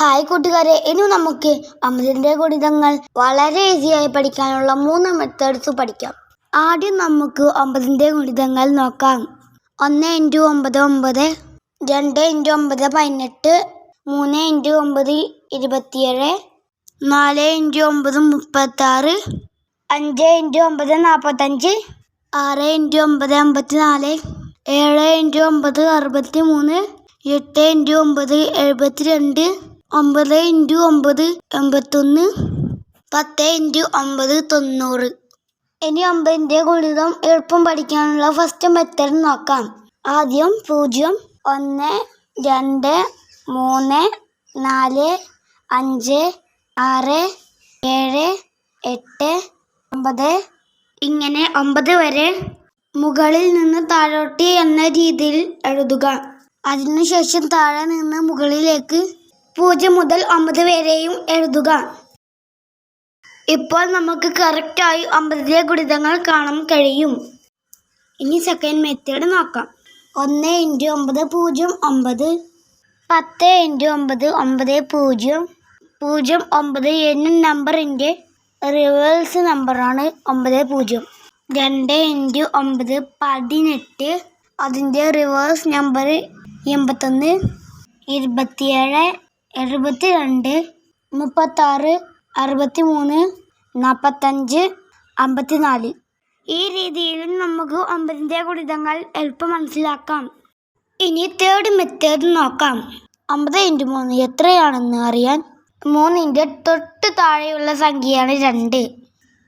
Hi കൂട്ടുകാരെ ഇനി നമുക്ക് അമൃതിന്റെ ഗുണിതങ്ങൾ വളരെ ഈസിയായി പഠിക്കാനുള്ള മൂന്ന് മെത്തേഡ്സ് പഠിക്കാം. ആദ്യം നമുക്ക് ഒമ്പതിന്റെ ഗുണിതങ്ങൾ നോക്കാം. ഒന്ന് ഇന്റു ഒമ്പത് ഒമ്പത് രണ്ട് ഇന്റു ഒമ്പത് പതിനെട്ട് മൂന്ന് ഇന്റു ഒമ്പത് ഇരുപത്തിയേഴ് നാല് ഇന്റു ഒമ്പത് മുപ്പത്താറ് അഞ്ച് ഇന്റു ഒമ്പത് നാൽപ്പത്തഞ്ച് ആറ് ഇന്റു ഒമ്പത് അമ്പത്തി നാല് ഏഴ് ഇന്റു ഒമ്പത് അറുപത്തി മൂന്ന് എട്ട് ഇന്റു ഒമ്പത് എഴുപത്തി രണ്ട് ഒമ്പത് ഇന്റു ഒമ്പത് എൺപത്തൊന്ന് പത്ത് ഇന്റു ഒമ്പത് തൊണ്ണൂറ്. ഇനി ഒമ്പതിന്റെ ഗുണിതം എളുപ്പം പഠിക്കാനുള്ള ഫസ്റ്റ് മെത്തേഡ് നോക്കാം. ആദ്യം പൂജ്യം ഒന്ന് രണ്ട് മൂന്ന് നാല് അഞ്ച് ആറ് ഏഴ് എട്ട് ഒമ്പത്. ഇങ്ങനെ ഒമ്പത് വരെ മുകളിൽ നിന്ന് താഴോട്ട് എന്ന രീതിയിൽ എഴുതുക. അതിനുശേഷം താഴെ നിന്ന് മുകളിലേക്ക് പൂജ്യം മുതൽ ഒമ്പത് വരെയും എഴുതുക. ഇപ്പോൾ നമുക്ക് കറക്റ്റായി ഒമ്പതിലെ ഗുണിതങ്ങൾ കാണാൻ കഴിയും. ഇനി സെക്കൻഡ് മെത്തേഡ് നോക്കാം. ഒന്ന് ഇന്റു ഒമ്പത് പൂജ്യം ഒമ്പത് പത്ത് ഇന്റു ഒമ്പത് ഒമ്പത് പൂജ്യം പൂജ്യം ഒമ്പത് എന്ന നമ്പറിന്റെ റിവേഴ്സ് നമ്പറാണ് ഒമ്പത് പൂജ്യം. രണ്ട് ഇന്റു ഒമ്പത് പതിനെട്ട് അതിന്റെ റിവേഴ്സ് നമ്പർ എൺപത്തൊന്ന് ഇരുപത്തിയേഴ് എഴുപത്തി രണ്ട് മുപ്പത്താറ് അറുപത്തി മൂന്ന് നാൽപ്പത്തഞ്ച് അമ്പത്തി നാല് ഈ രീതിയിലും നമുക്ക് ഒമ്പതിന്റെ ഗുണിതങ്ങൾ എളുപ്പം മനസ്സിലാക്കാം ഇനി തേർഡ് മെത്തേഡ് നോക്കാം. ഒമ്പത് ഇന്റു മൂന്ന് എത്രയാണെന്ന് അറിയാൻ മൂന്നിന്റെ തൊട്ട് താഴെയുള്ള സംഖ്യയാണ് രണ്ട്.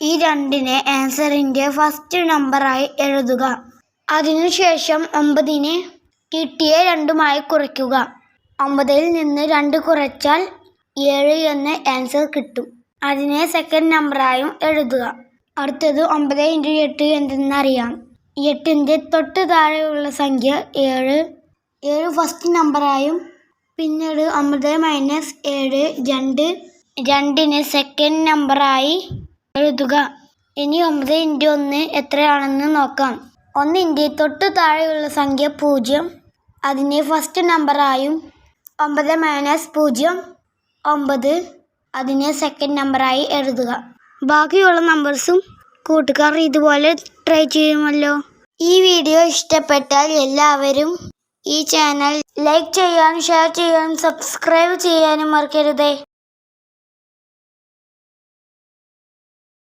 ഈ രണ്ടിനെ ആൻസറിന്റെ ഫസ്റ്റ് നമ്പറായി എഴുതുക. അതിനുശേഷം ഒമ്പതിനെ കിട്ടിയ രണ്ടുമായി കുറയ്ക്കുക. ഒമ്പതിൽ നിന്ന് രണ്ട് കുറച്ചാൽ ഏഴ് എന്ന് ആൻസർ കിട്ടും. അതിനെ സെക്കൻഡ് നമ്പറായും എഴുതുക. അടുത്തത് ഒമ്പത് ഇന്റു എട്ട് എന്തെന്നറിയാം. എട്ടിന്റെ തൊട്ട് താഴെയുള്ള സംഖ്യ ഏഴ്. ഏഴ് ഫസ്റ്റ് നമ്പറായും പിന്നീട് ഒമ്പത് മൈനസ് ഏഴ് രണ്ട്. രണ്ടിന് സെക്കൻഡ് നമ്പറായി എഴുതുക. ഇനി ഒമ്പത് ഇന്റു ഒന്ന് എത്രയാണെന്ന് നോക്കാം. ഒന്നിന്റെ തൊട്ട് താഴെയുള്ള സംഖ്യ പൂജ്യം. അതിനെ ഫസ്റ്റ് നമ്പറായും ഒമ്പത് മൈനസ് പൂജ്യം ഒമ്പത്. അതിനെ സെക്കൻഡ് നമ്പറായി എഴുതുക. ബാക്കിയുള്ള നമ്പേഴ്സും കൂട്ടുകാർ ഇതുപോലെ ട്രൈ ചെയ്യുമല്ലോ. ഈ വീഡിയോ ഇഷ്ടപ്പെട്ടാൽ എല്ലാവരും ഈ ചാനൽ ലൈക്ക് ചെയ്യാനും ഷെയർ ചെയ്യാനും സബ്സ്ക്രൈബ് ചെയ്യാനും മറക്കരുതേ.